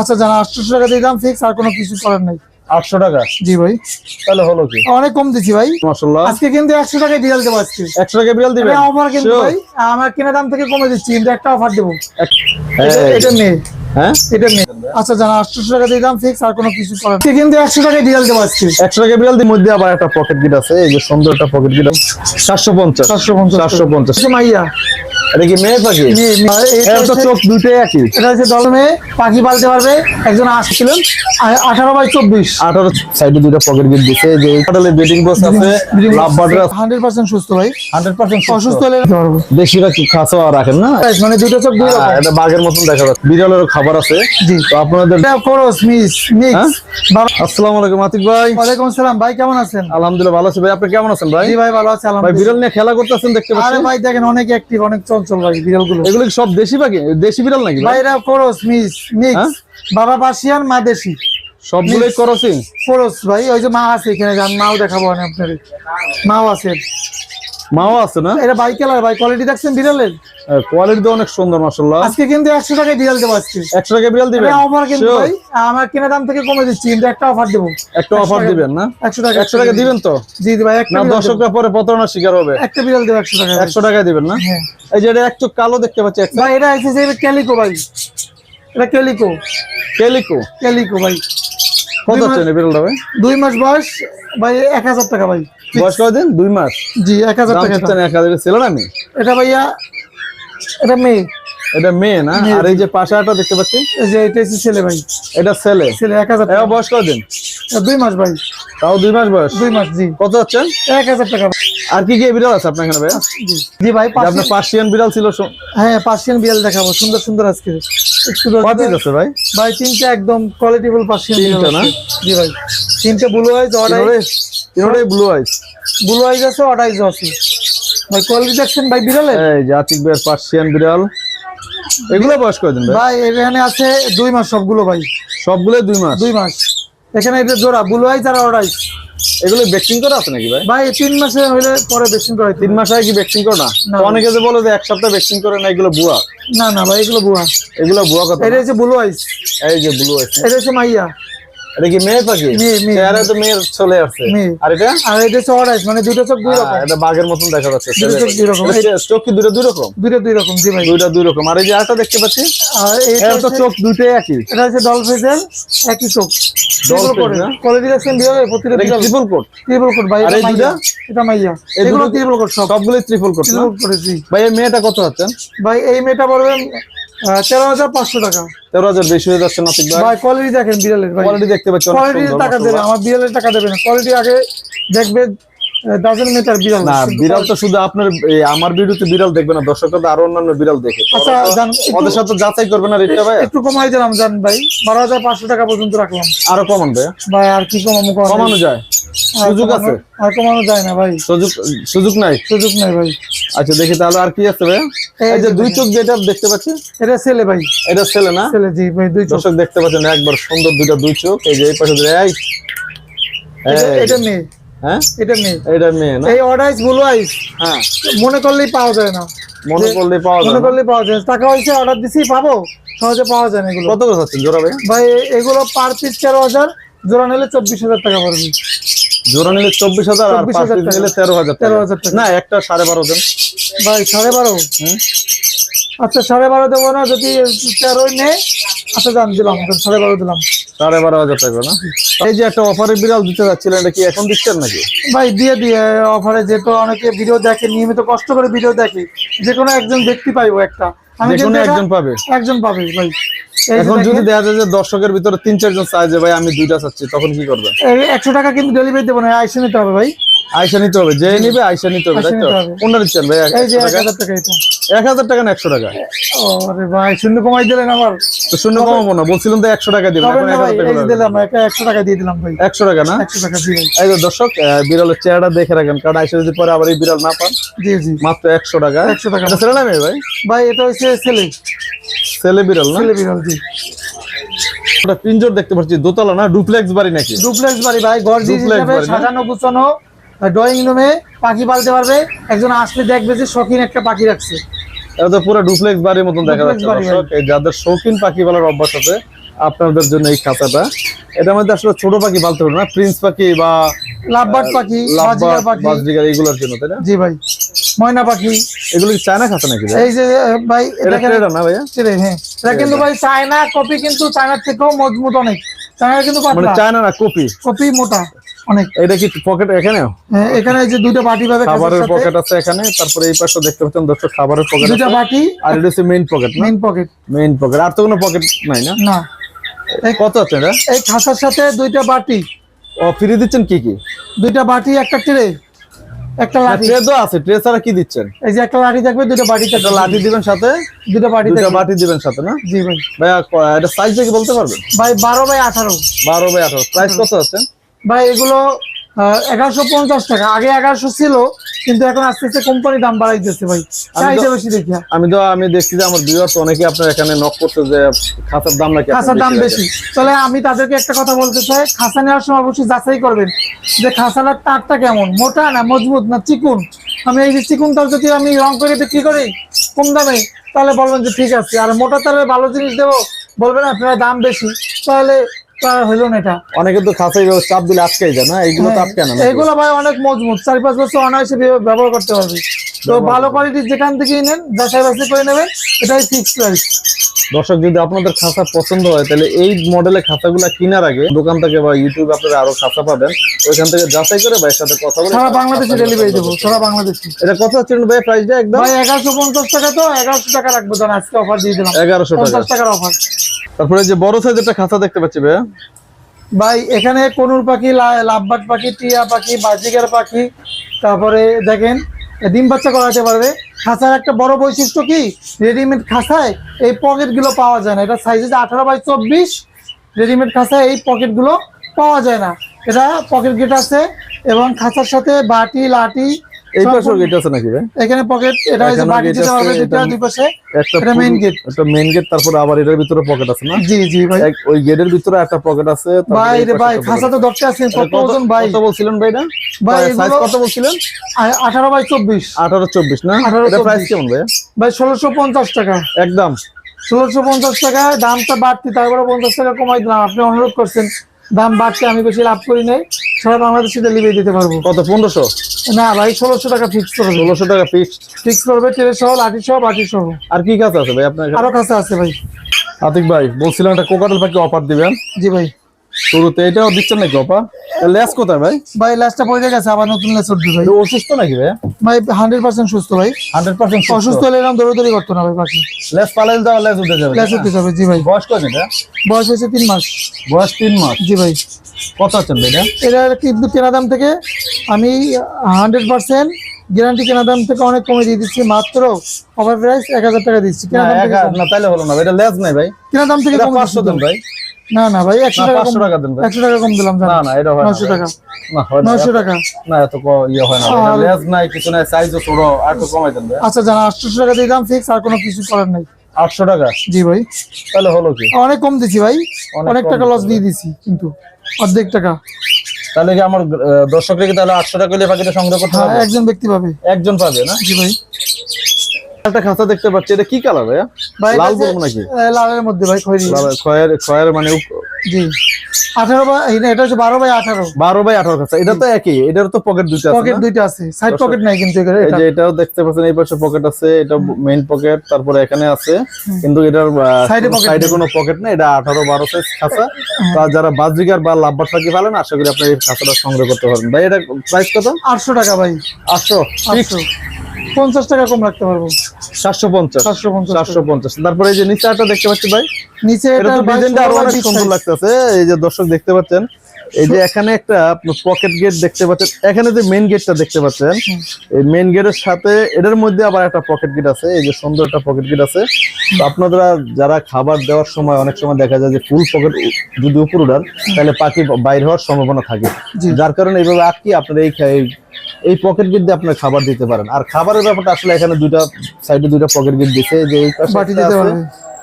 আচ্ছা জানা আটশো টাকা দিয়ে দাম ফিক্স আর কোনো কিছু করার নাই। আটশো টাকা? জি ভাই। তাহলে হলো কি? অনেক কম দিচ্ছি ভাই। মাসাল্লাহ আজকে কিন্তু একশো টাকায় বিড়াল দেবো আজকে। একশো টাকায় বিড়াল দিবে অফার কিন্তু ভাই আমার কেনা দাম থেকে কমে দিচ্ছি কিন্তু একটা অফার দেবো। এটা নেই। হ্যাঁ? এটা আচ্ছা জানা আটশো টাকা দিয়ে দাম ফিক্স আর কোনো কিছু করার কিন্তু একশো টাকায় বিড়াল দেবো আজকে একশো টাকা বিড়াল দিয়ে মধ্যে আবার একটা পকেট গিট আছে। এই যে সুন্দর একটা পকেট গিট সাতশো পঞ্চাশ। চারশো পঞ্চাশ। চারশো পঞ্চাশ। মাইয়া। এটা কি মেয়ে পাখি? মেয়ে, মেয়ে। এটা এর তো চোখ দুইটাই একই। এটা হচ্ছে দল মেয়ে। পাখি পালতে পারবে। একজন আসছিলেন। আঠারো বাই চব্বিশ। আঠারো সাইডে দুইটা পকেট গিট দিছে। যে কাটালে বেডিং বক্স আছে। লাভ বাটার হান্ড্রেড পার্সেন্ট সুস্থ ভাই। হান্ড্রেড পার্সেন্ট অসুস্থ হলে বেশিরভাগ খাসা রাখেন না? মানে দুটো চোখ দুই হ্যাঁ, এটা বাঘের মতন দেখা যাচ্ছে। বিড়ালেরও খাবার আছে। তো আপনাদের খরচ মিস মিক্স হ্যাঁ? আসসালামু আলাইকুম আতিক ভাই। ওয়ালাইকুম আসসালাম ভাই কেমন আছেন? আলহামদুলিল্লাহ ভালো আছি ভাই। আপনি কেমন আছেন ভাই? জি ভাই ভালো আছে ভাই আলহামদুলিল্লাহ। বিড়াল নিয়ে খেলা করতেছেন দেখতে আরে ভাই দেখেন অনেক অ্যাক্টিভ অনেক চঞ্চল ভাই বিড়ালগুলো এগুলো সব দেশি পাখি? দেশি বিড়াল নাকি ভাই? ভাই এটা খরচ মিস মিক্স। হ্যাঁ? বাবা পার্সিয়ান মা দেশি। সবগুলোই করসিং খরচ ভাই ওই যে মা আছে এখানে যান মাও দেখাবো আমি আপনার মাও আছে। মাও আছে না? এটা বাই কালার ভাই কোয়ালিটি দেখছেন বিড়ালের? কোয়ালিটি অনেক সুন্দর মাশাআল্লাহ। আজকে কিন্তু একশো টাকায় বিড়াল দেবো আজকে। একশো টাকা বিড়াল দিবেন? অফার কিন্তু ভাই আমার কেনা দাম থেকে কমে দিচ্ছি কিন্তু একটা অফার দেবো। একটা অফার দিবেন না? একশো টাকা একশো টাকা দিবেন তো? জি ভাই একটা না। দর্শকরা পরে প্রতারণার শিকার হবে। একটা বিড়াল দেবো একশো টাকা একশো টাকায় দিবেন না? হ্যাঁ। এই যে এটা এক চোখ কালো দেখতে পাচ্ছি একটা। ভাই এটা এসেছে এটা ক্যালিকো ভাই। এটা ক্যালিকো। কেলিকো ক্যালিকো ভাই। কত হচ্ছে বিড়ালটা ভাই? দুই মাস বয়স ভাই এক হাজার টাকা ভাই। বয়স কদিন দুই মাস। জি এক হাজার দাম টাকা। হচ্ছে এক হাজার। ছিল না আমি এটা ভাইয়া এটা মেয়ে। এটা মেয়ে না? আর এই যে পাশাটা দেখতে পাচ্ছি? এই যে এটা হচ্ছে ছেলে ভাই। এটা ছেলে। ছেলে এক হাজার টাকা। বয়স এটা দুই মাস ভাই। তাও দুই মাস বয়স? দুই মাস জি। কত হচ্ছে এক হাজার টাকা। আর কি কি বিড়াল আছে আপনার এখানে ভাই জি। ভাই আপনার পার্সিয়ান- বিড়াল ছিল হ্যাঁ পার্সিয়ান বিড়াল দেখাবো। সুন্দর সুন্দর আজকে। কত আছে ভাই? ভাই তিনটে একদম কোয়ালিটিফুল পার্সিয়ান তিনটে না? জি ভাই। তিনটে ব্লু আইজ অর্ডার তিনটাই ব্লু আইস ব্লু আইজ আছে অর্ডার আছে। ভাই কোয়ালিটি দেখছেন ভাই বিড়ালের? এই যে আতিক পার্সিয়ান বিড়াল। এগুলো বয়স কদিন ভাই? এখানে আছে দুই মাস সবগুলো ভাই। সবগুলো দুই মাস? দুই মাস। এখানে এটা জোড়া ব্লু আইজ আর অর্ডার এগুলো ভ্যাকসিন করা আছে নাকি ভাই? ভাই তিন মাসে হইলে পরে ভ্যাকসিন করাই তিন মাস আগে কি ভ্যাকসিন করো? না। অনেকে যে বলে যে এক সপ্তাহ ভ্যাকসিন করে না এগুলো বুয়া না না ভাই এগুলো বুয়া এগুলো বুয়া কথা এটা হচ্ছে ব্লু এই যে ব্লু আইস এটা হচ্ছে মাইয়া। এটা কি মেয়ে পাখি? মেয়ে, মেয়ে। চেহারা তো মেয়ের চলে আসছে আর এটা? আর এটা হচ্ছে মানে দুটো চোখ দুই রকম। এটা বাঘের মতন দেখা যাচ্ছে চোখ দুই রকম। চোখ কি দুটো দুই রকম? দুটো দুই রকম জি ভাই। দুইটা দুই রকম। আর এই যে দেখতে পাচ্ছি? আর এটা তো চোখ দুইটাই একই। এটা হচ্ছে একই চোখ। মেয়েটা কত হচ্ছেন ভাই এই মেয়েটা পড়বে তেরো হাজার পাঁচশো টাকা। তেরো হাজার বেশি হয়ে যাচ্ছে ভাই। কোয়ালিটি দেখেন বিড়ালের কোয়ালিটি দেখতে পাচ্ছি টাকা দেবে। আমার বিড়ালের টাকা দেবে না কোয়ালিটি আগে দেখবে বিড়াল। না বিড়াল তো শুধু আপনার আমার ভিডিওতে বিড়াল দেখবে না দর্শকরা আরও অন্যান্য বিড়াল দেখে। আচ্ছা, ওদের সাথে যাচাই করবে না রেটটা ভাই? একটু কমাই দিলাম জান ভাই। বারো হাজার পাঁচশো টাকা পর্যন্ত রাখলাম। আরও কমান ভাই। ভাই আর কি কমানো কমানো যায়। সুযোগ আছে? আর কমানো যায় না ভাই। সুযোগ সুযোগ নাই? সুযোগ নাই ভাই। আচ্ছা দেখি তাহলে আর কি আছে ভাই এই যে দুই চোখ যেটা দেখতে পাচ্ছি? এটা ছেলে ভাই। এটা ছেলে না? ছেলে জি ভাই দুই চোখ। দেখতে পাচ্ছেন একবার সুন্দর দুইটা দুই চোখ। এই যে এই পাশে এই। এটা- মেয়ে। হ্যাঁ? এটা মেয়ে। এটা মেয়ে না? এই অর্ডাইস ব্লু আইস। হ্যাঁ। মনে করলেই পাওয়া যায় না। মনে করলে পাওয়া মনে যায় না। করলেই পাওয়া যায়। টাকা হয়েছে অর্ডার দিছি পাবো? সহজে পাওয়া যায় না এগুলো। কত করে জোড়া ভাই ভাই এগুলো পার পিস তেরো হাজার জোড়া নিলে চব্বিশ হাজার টাকা পড়বে। জোড়া নিলে চব্বিশ হাজার আর 24,000 পাঁচ পিস নিলে তেরো হাজার 13,000 টাকা। না একটা সাড়ে বারো দেন। ভাই সাড়ে বারো? আচ্ছা সাড়ে বারো দেবো না যদি তেরোই নেই আচ্ছা জান দিলাম সাড়ে বারো দিলাম। সাড়ে বারো হাজার টাকা না? এই যে একটা বিড়াল দিতে যাচ্ছিলেন এটা কি এখন দিচ্ছেন নাকি? ভাই দিয়ে দিয়ে অফারে যেহেতু অনেকে ভিডিও দেখে নিয়মিত কষ্ট করে ভিডিও দেখে যে কোনো একজন ব্যক্তি পাইবো একটা। আমি যে কোনো কিন্তু এটা- একজন পাবে। একজন পাবে ভাই। এখন যদি দেখা যায় যে দর্শকের ভিতরে তিন চারজন চায় ভাই আমি দুইটা চাচ্ছি তখন কি করবেন একশো টাকা কিন্তু ডেলিভারি দেবো না আইসে নিতে হবে ভাই। আয়সা নিতে হবে যে নিবে আয়সা নিতে হবে তাই তো? কোনটা দিচ্ছেন ভাই একশো এক টাকা হাজার টাকা এটা। এক হাজার টাকা না একশো টাকা? আরে ভাই শূন্য কমাই দিলেন আমার। তো শূন্য কমাবো না বলছিলাম তো একশো টাকা দিবেন দিলাম একশো দিয়ে দিলাম ভাই। একশো টাকা না? একশো টাকা এই দর্শক বিড়ালের চেহারা দেখে রাখেন কারণ আইসা যদি পরে আবার এই বিড়াল না পান জি জি। মাত্র একশো টাকা। 100 টাকা। ছেলে ভাই? ভাই এটা হচ্ছে ছেলে ছেলে। বিড়াল না? ছেলে বিড়াল জি। ওটা পিঞ্জর দেখতে পাচ্ছি দোতলা না? ডুপ্লেক্স বাড়ি নাকি? ডুপ্লেক্স বাড়ি ভাই ঘর হিসাবে সাজানো গুছানো ড্রয়িং রুমে পাখি পালতে পারবে একজন আসলে দেখবে যে শখিন একটা পাখি রাখছে। এটা তো পুরো ডুপ্লেক্স বাড়ির মতন দেখা যাচ্ছে বাড়ি, দর্শক। এই যাদের শৌখিন পাখি পালার অভ্যাস আছে আপনাদের জন্য এই খাতাটা। এটার মধ্যে আসলে ছোট পাখি পালতে হবে না প্রিন্স পাখি বা লাভবার্ড পাখি বাজরিগার এগুলোর জন্য তাই না? জি ভাই। ময়না পাখি। এগুলো কি চায়না খাঁচা নাকি এই যে ভাই এটা ট্রেডার না ভাইয়া? হ্যাঁ এটা কিন্তু ভাই চায়না কপি কিন্তু চায়নার থেকেও মজবুত অনেক। চায়না কিন্তু মানে চায়না না কপি? কপি মোটা অনেক। এটা কি পকেট এখানেও? হ্যাঁ, এখানে এই যে দুইটা বাটি খাঁচার খাবারের। পকেট আছে এখানে তারপরে এই পাশে দেখতে পাচ্ছেন দর্শক খাবারের পকেট দুইটা বাটি। আর এটা হচ্ছে main pocket main pocket main pocket আর তো কোনো পকেট নাই না? না। কত আছে এটা? এই খাঁচার সাথে দুইটা বাটি। ও ফ্রি দিচ্ছেন কি কি? দুইটা বাটি একটা ট্রে একটা লাঠি। ট্রে তো আছে ট্রে ছাড়া কি দিচ্ছেন? এই যে একটা লাঠি থাকবে দুটো বাটি থাকবে। একটা লাঠি দিবেন সাথে? দুটো বাটি দুটা বাটি দিবেন সাথে না? জি ভাই। ভাইয়া ক- এটা সাইজ কি বলতে পারবেন? ভাই বারো বাই আঠারো। বারো বাই আঠারো। প্রাইস কত আছে? ভাই এগুলো এগারোশো পঞ্চাশ টাকা। আগে এগারোশো ছিল কিন্তু এখন আস্তে আস্তে কোম্পানি দাম বাড়াইতেছে ভাই। চাহিদা বেশি দেখিয়া। আমি তো আমি দেখছি যে আমার ভিউয়ার্স অনেকে আপনার এখানে নক করছে যে খাতার দাম নাকি খাসার দাম বেশি তাহলে আমি তাদেরকে একটা কথা বলতে চাই খাসা নেওয়ার সময় অবশ্যই যাচাই করবেন যে খাসাটার তারটা কেমন মোটা না মজবুত না চিকুন? আমি এই যে চিকুন তার যদি আমি রং করে বিক্রি করি কম দামে তাহলে বলবেন যে ঠিক আছে। আর মোটা তারের ভালো জিনিস দেবো বলবেন আপনারা দাম বেশি। তাহলে না এটা। অনেকে তো চাপ দিলে আটকাই যায় না এইগুলো তো আটকে না এগুলো ভাই অনেক মজবুত চার পাঁচ বছর অনায়াসে ব্যবহার করতে পারবে। তো ভালো কোয়ালিটির যেখান থেকেই নেন যাচাই বাছাই করে নেবেন এটাই ফিক্সড প্রাইস দর্শক যদি আপনাদের খাতা পছন্দ হয় তাহলে এই মডেলের খাতাগুলো কেনার আগে দোকান থেকে বা ইউটিউব আপনারা আরও খাতা পাবেন। ওইখান থেকে যাচাই করে ভাইয়ের সাথে কথা বলে সারা বাংলাদেশে ডেলিভারি দেবো সারা বাংলাদেশে। এটা কত হচ্ছে ভাই প্রাইসটা একদম? ভাই এগারোশো পঞ্চাশ টাকা তো এগারোশো টাকা রাখব জান আজকে অফার দিয়ে দিলাম। এগারোশো টাকা। পঞ্চাশ টাকার অফার তারপরে যে বড় সাইজের একটা খাতা দেখতে পাচ্ছি ভাই ভাই এখানে কনুর পাখি লাভবাট পাখি টিয়া পাখি বাজিকার পাখি তারপরে দেখেন ডিম বাচ্চা করাতে পারবে। খাঁচার একটা বড় বৈশিষ্ট্য কি? রেডিমেড খাঁচায় এই পকেটগুলো পাওয়া যায় না। এটা সাইজ হচ্ছে আঠারো বাই চব্বিশ। রেডিমেড খাঁচায় এই পকেটগুলো পাওয়া যায় না। এটা পকেট গেট আছে এবং খাঁচার সাথে বাটি, লাঠি এই পাশেও গেট আছে নাকি ভাই? এখানে পকেট এটা হচ্ছে আছে, পারবে দুইটা এটা- দুই পাশে এটা পুরো- gate। একটা মেইন গেট তারপরে আবার এটার ভিতরে পকেট আছে না? জি জি ভাই। ওই গেটের ভিতরে একটা পকেট আছে ভাই রে ভাই pocket তো ধরতে আছে। কত ওজন ভাই? কত বলছিলেন ভাই এটা? ভাই সাইজ কত বলছিলেন? আ- আঠারো বাই চব্বিশ। আঠারো চব্বিশ না? 18 এটা প্রাইস কেমন ভাই? ভাই ষোলোশো পঞ্চাশ টাকা। একদম। ষোলোশো পঞ্চাশ টাকা দামটা বাড়তি তারপরে পঞ্চাশ টাকা কমাই দিলাম। আপনি অনুরোধ করছেন দাম বাড়ছে আমি বেশি লাভ করি নাই। সারা বাংলাদেশে ডেলিভারি দিতে পারব। কত পনেরোশো? না ভাই ষোলোশো টাকা ফিক্স করবে। ষোলোশো টাকা ফিক্সড ফিক্স করবে তেরোশো সহ লাঠি সহ বাটি সহ আর কি কাছে আছে ভাই আপনার? আরও কাছে আছে ভাই। আতিক ভাই বলছিলাম একটা কোকাটাল পাখি অফার দিবেন। জি ভাই। শুরুতে এটাও দিচ্ছেন নাকি অফার লেস কোথায় ভাই? ভাই লাস্টটা পড়ে গেছে আবার নতুন লেস উঠবে ভাই। এটা অসুস্থ নাকি ভাই? ভাই হান্ড্রেড পার্সেন্ট সুস্থ ভাই। হান্ড্রেড পার্সেন্ট অসুস্থ হলে এরকম দৌড়াদৌড়ি করতো না ভাই পাখি লেস পালেন যাওয়া লেস উঠে যাবে। লেস উঠতে যাবে জি ভাই। বয়স কত এটা? বয়স হয়েছে তিন মাস। বয়স তিন মাস। জি ভাই। কত আছেন ভাই এটা? এটার কিন্তু কেনা দাম থেকে আমি হান্ড্রেড পার্সেন্ট গ্যারান্টি কেনা দাম থেকে অনেক কমে দিয়ে দিচ্ছি মাত্র অফার প্রাইস এক হাজার টাকা দিচ্ছি। কেনা দাম থেকে না তাইলে হলো না এটা লেস নাই ভাই। কেনা দাম থেকে এটা পাঁচশো দেন ভাই। না না ভাই একশো না টাকা পাঁচশো কম টাকা দেন ভাই। একশো টাকা কম দিলাম না না এটা হয় না নশো ভাই। টাকা। না হয় না নশো টাকা। না এত ক- ইয়ে হয় না লেস নাই কিছু নাই সাইজও ছোট আর একটু কমাই দেন ভাই। আচ্ছা জান আটশোশো টাকা দিয়ে দাম ফিক্স আর কোনো কিছু করার নাই। আটশো টাকা? জি ভাই। তাহলে হলো কি? অনেক কম দিছি ভাই। অনেক টাকা লস দিয়ে দিছি কিন্তু অর্ধেক টাকা। তাহলে কি আমার দর্শকরা কি তাহলে আটশো টাকা হলে পাখিটা সংগ্রহ করতে হ্যাঁ হবে? একজন ব্যক্তি পাবে। একজন পাবে না? জি ভাই। একটা খাঁচা দেখতে পাচ্ছি। এটা কি কালার ভাইয়া? ভাই লাল বলব নাকি? লালের মধ্যে ভাই খয়রি। খয়ের খয়ের মানে জি। আঠারো বাই এই না, এটা হচ্ছে বাই বাই খাঁচা। এটা তো একই এটার তো পকেট দুটো আছে পকেট না? দুইটা আছে। সাইড পকেট নাই কিন্তু এটা। যে এটাও দেখতে পাচ্ছেন এই পাশে পকেট আছে এটা মেইন পকেট তারপরে এখানে আছে। কিন্তু এটার সাইডে কোনো পকেট নেই এটা আঠারো বারো সাইজ খাঁচা। তা যারা বাজরিকার বা লাভবার থাকি পালেন আশা করি আপনি এই খাঁচাটা সংগ্রহ করতে পারবেন। ভাই এটা প্রাইস কত? আটশো টাকা ভাই। আটশো? পঞ্চাশ টাকা কম রাখতে পারব। সাতশো পঞ্চাশ। সাতশো পঞ্চাশ তারপরে এই যে নিচে একটা দেখতে পাচ্ছি ভাই? নিচে এটা ডিজাইনটা আরও অনেক সুন্দর লাগতেছে। এই যে দর্শক দেখতে পাচ্ছেন এই যে এখানে একটা পকেট গেট দেখতে পাচ্ছেন। এখানে যে মেইন গেটটা দেখতে পাচ্ছেন এই মেইন গেটের সাথে এটার মধ্যে আবার একটা পকেট গেট আছে এই যে সুন্দর একটা পকেট গেট আছে। তো আপনারা যারা খাবার দেওয়ার সময় অনেক সময় দেখা যায় যে ফুল পকেট যদি উপর উড়ান তাহলে পাখি বাইরে হওয়ার সম্ভাবনা থাকে। যার কারণে এইভাবে আটকে আপনারা এই এই- পকেট গেট দিয়ে আপনার খাবার দিতে পারেন। আর খাবারের ব্যাপারটা আসলে এখানে দুইটা সাইডে দুইটা পকেট গেট দিছে যে এই পাশে।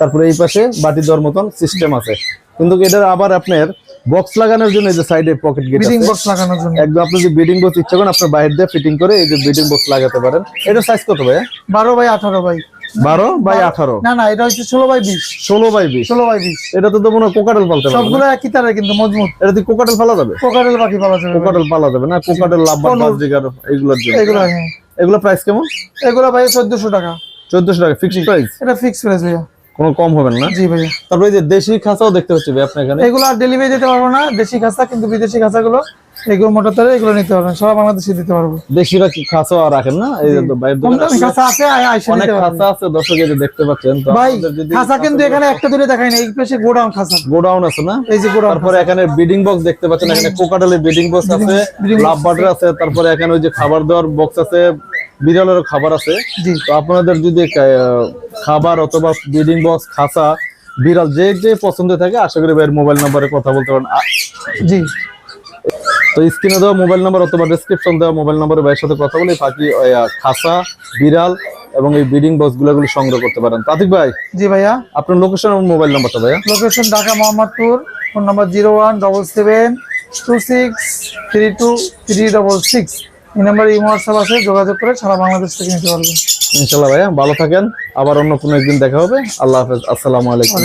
তারপরে এই পাশে বাটি দেওয়ার মতন সিস্টেম আছে। কিন্তু এটার আবার আপনার বক্স লাগানোর জন্য এই যে সাইডে পকেট গেট আছে। বক্স লাগানোর জন্য। একদম আপনি যদি বিডিং বক্স ইচ্ছা করেন আপনার বাইরে দিয়ে ফিটিং করে এই যে বিডিং বক্স লাগাতে পারেন। এটা সাইজ কত ভাই বারো বাই আঠারো বাই বারো বাই আঠারো? না না এটা হচ্ছে ষোলো বাই বিশ। ষোলো বাই বিশ। ষোলো বাই বিশ। এটা তো মনে কোকাটেল পালতে পারবে সবগুলো একই তারের কিন্তু মজবুত। এটা তুই কোকাটেল পালা যাবে? কোকারেল বাকি পাওয়া যাবে কোকাটেল পালা যাবে না? কোকাটেল লাভবান কোন- বাজরিগার এগুলোর জন্য। এগুলো হ্যাঁ। এগুলো প্রাইস কেমন? এগুলো ভাই চোদ্দশো টাকা। চোদ্দশো টাকা ফিক্সড প্রাইস এটা ফিক্সড প্রাইস ভাইয়া। কোনো কম হবে না। জি ভাইয়া। তারপরে যে দেশি খাঁচাও দেখতে পাচ্ছি ভাই আপনার এখানে। এগুলো আর ডেলিভারি দিতে পারব না। দেশি খাঁচা কিন্তু বিদেশি খাঁচাগুলো এগুলো মোটর তারে এগুলো নিতে পারবেন। সব বাংলাদেশে দিতে পারব। দেশিরা কি খাঁচাও রাখেন না? এই যে দামি খাঁচা আছে আয়- আইসা অনেক নিতে পারবেন খাঁচা আছে দর্শক এই দেখতে পাচ্ছেন তো ভাই খাঁচা কিন্তু এখানে একটা দূরে দেখাই না এই পাশে গোডাউন খাঁচা। গোডাউন আছে না? এই যে গোডাউন তারপরে এখানে বিডিং বক্স দেখতে পাচ্ছেন এখানে কোকাটেলের বিডিং বক্স আছে লাভ বাটার আছে তারপরে এখানে ওই যে খাবার দেওয়ার বক্স আছে বিড়ালেরও খাবার আছে। জি। তো আপনাদের যদি খাবার অথবা ব্রিডিং বক্স খাঁচা বিড়াল যে যে পছন্দ থাকে আশা করি ভাইয়ের মোবাইল নাম্বারে কথা বলতে পারেন। জি। তো স্ক্রিনে দেওয়া মোবাইল নাম্বার অথবা ডেসক্রিপশন দেওয়া মোবাইল নাম্বারে ভাইয়ের সাথে কথা বলে পাখি খাসা বিড়াল এবং এই ব্রিডিং বক্সগুলো সংগ্রহ করতে পারেন। তাতিক ভাই জি ভাইয়া। আপনার লোকেশন এবং মোবাইল নাম্বারটা ভাইয়া। Location Dhaka Mohammadpur phone number zero one double seven two six three two three double six এই নাম্বারে ইমো হোয়াটসঅ্যাপ আছে যোগাযোগ করে সারা বাংলাদেশ থেকে নিতে পারবেন। ইনশাল্লাহ ভাইয়া ভালো থাকেন। আবার অন্য কোনো একদিন দেখা হবে। আল্লাহ হাফেজ। আসসালামু আলাইকুম।